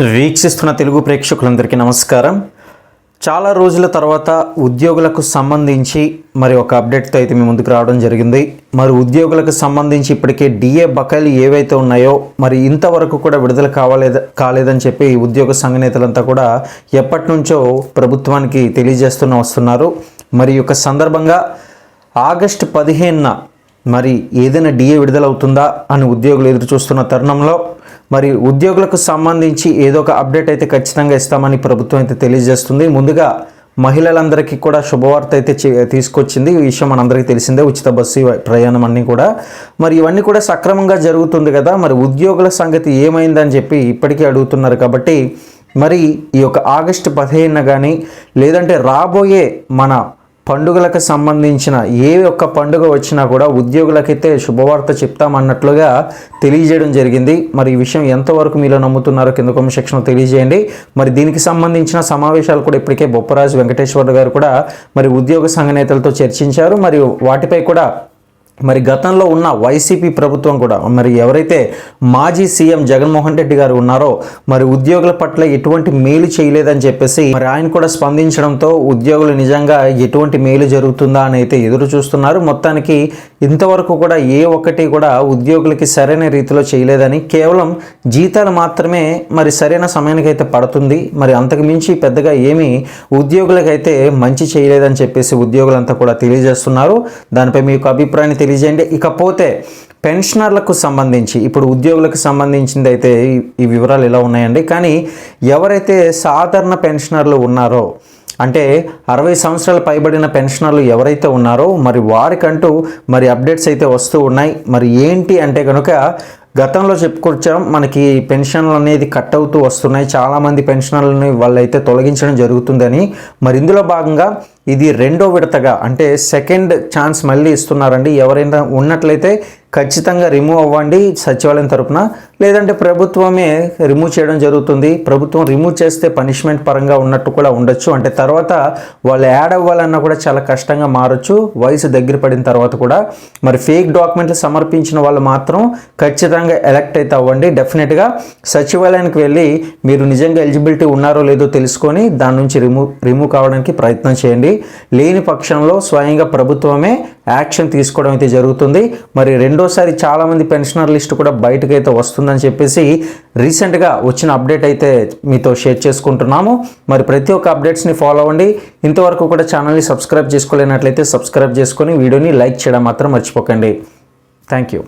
వీక్షిస్తున్న తెలుగు ప్రేక్షకులందరికీ నమస్కారం. చాలా రోజుల తర్వాత ఉద్యోగులకు సంబంధించి మరి ఒక అప్డేట్తో అయితే మీ ముందుకు రావడం జరిగింది. మరి ఉద్యోగులకు సంబంధించి ఇప్పటికే డిఏ బకాయిలు ఏవైతే ఉన్నాయో మరి ఇంతవరకు కూడా విడుదల కావాలేద కాలేదని చెప్పి ఉద్యోగ సంఘ నేతలంతా కూడా ఎప్పటి నుంచో ప్రభుత్వానికి తెలియజేస్తూనే వస్తున్నారు. మరి యొక్క సందర్భంగా ఆగస్టు పదిహేనున మరి ఏదైనా డిఏ విడుదలవుతుందా అని ఉద్యోగులు ఎదురు చూస్తున్న తరుణంలో మరి ఉద్యోగులకు సంబంధించి ఏదో ఒక అప్డేట్ అయితే ఖచ్చితంగా ఇస్తామని ప్రభుత్వం అయితే తెలియజేస్తుంది. ముందుగా మహిళలందరికీ కూడా శుభవార్త అయితే చే- తీసుకొచ్చింది. ఈ విషయం మనందరికీ తెలిసిందే. ఉచిత బస్సు ప్రయాణం అన్నీ కూడా. మరి ఇవన్నీ కూడా సక్రమంగా జరుగుతుంది కదా. మరి ఉద్యోగుల సంగతి ఏమైందని చెప్పి ఇప్పటికీ అడుగుతున్నారు కాబట్టి మరి ఈ యొక్క ఆగస్టు పదిహేనున కానీ లేదంటే రాబోయే మన పండుగలకు సంబంధించిన ఏ ఒక్క పండుగ వచ్చినా కూడా ఉద్యోగులకైతే శుభవార్త చెప్తామన్నట్లుగా తెలియజేయడం జరిగింది. మరి ఈ విషయం ఎంతవరకు మీలో నమ్ముతున్నారో కింద కామెంట్ సెక్షన్లో తెలియజేయండి. మరి దీనికి సంబంధించిన సమావేశాలు కూడా ఇప్పటికే బొప్పరాజు వెంకటేశ్వర గారు కూడా మరి ఉద్యోగ సంఘ నేతలతో చర్చించారు. మరియు వాటిపై కూడా మరి గతంలో ఉన్న వైసీపీ ప్రభుత్వం కూడా మరి ఎవరైతే మాజీ సీఎం జగన్మోహన్ రెడ్డి గారు ఉన్నారో మరి ఉద్యోగుల పట్ల ఎటువంటి మేలు చేయలేదని చెప్పేసి మరి ఆయన కూడా స్పందించడంతో ఉద్యోగులు నిజంగా ఎటువంటి మేలు జరుగుతుందా అని అయితే ఎదురు చూస్తున్నారు. మొత్తానికి ఇంతవరకు కూడా ఏ ఒక్కటి కూడా ఉద్యోగులకి సరైన రీతిలో చేయలేదని కేవలం జీతాలు మాత్రమే మరి సరైన సమయానికి అయితే పడుతుంది. మరి అంతకు మించి పెద్దగా ఏమీ ఉద్యోగులకైతే మంచి చేయలేదని చెప్పేసి ఉద్యోగులంతా కూడా తెలియజేస్తున్నారు. దానిపై మీకు అభిప్రాయం అభిప్రాయాన్ని తెలియజేయండి. ఇకపోతే పెన్షనర్లకు సంబంధించి ఇప్పుడు ఉద్యోగులకు సంబంధించింది అయితే ఈ- వివరాలు ఇలా ఉన్నాయండి? కానీ ఎవరైతే సాధారణ పెన్షనర్లు ఉన్నారో అంటే అరవై సంవత్సరాలు పైబడిన పెన్షనర్లు ఎవరైతే ఉన్నారో మరి వారికంటూ మరి అప్డేట్స్ అయితే వస్తూ ఉన్నాయి. మరి ఏంటి అంటే కనుక గతంలో చెప్పుకొచ్చాం మనకి పెన్షన్లు అనేది కట్ అవుతూ వస్తున్నాయి. చాలామంది పెన్షన్లని వాళ్ళైతే తొలగించడం జరుగుతుందని. మరి ఇందులో భాగంగా ఇది రెండో విడతగా అంటే సెకండ్ ఛాన్స్ మళ్ళీ ఇస్తున్నారండి. ఎవరైనా ఉన్నట్లయితే ఖచ్చితంగా రిమూవ్ అవ్వండి సచివాలయం తరపున. లేదంటే ప్రభుత్వమే రిమూవ్ చేయడం జరుగుతుంది. ప్రభుత్వం రిమూవ్ చేస్తే పనిష్మెంట్ పరంగా ఉన్నట్టు కూడా ఉండొచ్చు. అంటే తర్వాత వాళ్ళు యాడ్ అవ్వాలన్నా కూడా చాలా కష్టంగా మారొచ్చు. వయసు దగ్గర పడిన తర్వాత కూడా. మరి ఫేక్ డాక్యుమెంట్లు సమర్పించిన వాళ్ళు మాత్రం ఖచ్చితంగా ఎలక్ట్ అయితే అవ్వండి. డెఫినెట్గా సచివాలయానికి వెళ్ళి మీరు నిజంగా ఎలిజిబిలిటీ ఉన్నారో లేదో తెలుసుకొని దాని నుంచి రిమూవ్ రిమూవ్ కావడానికి ప్రయత్నం చేయండి. లేని పక్షంలో స్వయంగా ప్రభుత్వమే యాక్షన్ తీసుకోవడం అయితే జరుగుతుంది. మరి రెండు రెండోసారి చాలామంది పెన్షనర్ లిస్ట్ కూడా బయటకు అయితే వస్తుందని చెప్పేసి రీసెంట్గా వచ్చిన అప్డేట్ అయితే మీతో షేర్ చేసుకుంటున్నాము. మరి ప్రతి ఒక్క అప్డేట్స్ని ఫాలో అవ్వండి. ఇంతవరకు కూడా ఛానల్ని సబ్స్క్రైబ్ చేసుకోలేనట్లయితే సబ్స్క్రైబ్ చేసుకొని వీడియోని లైక్ చేయడం మాత్రం మర్చిపోకండి. Thank you.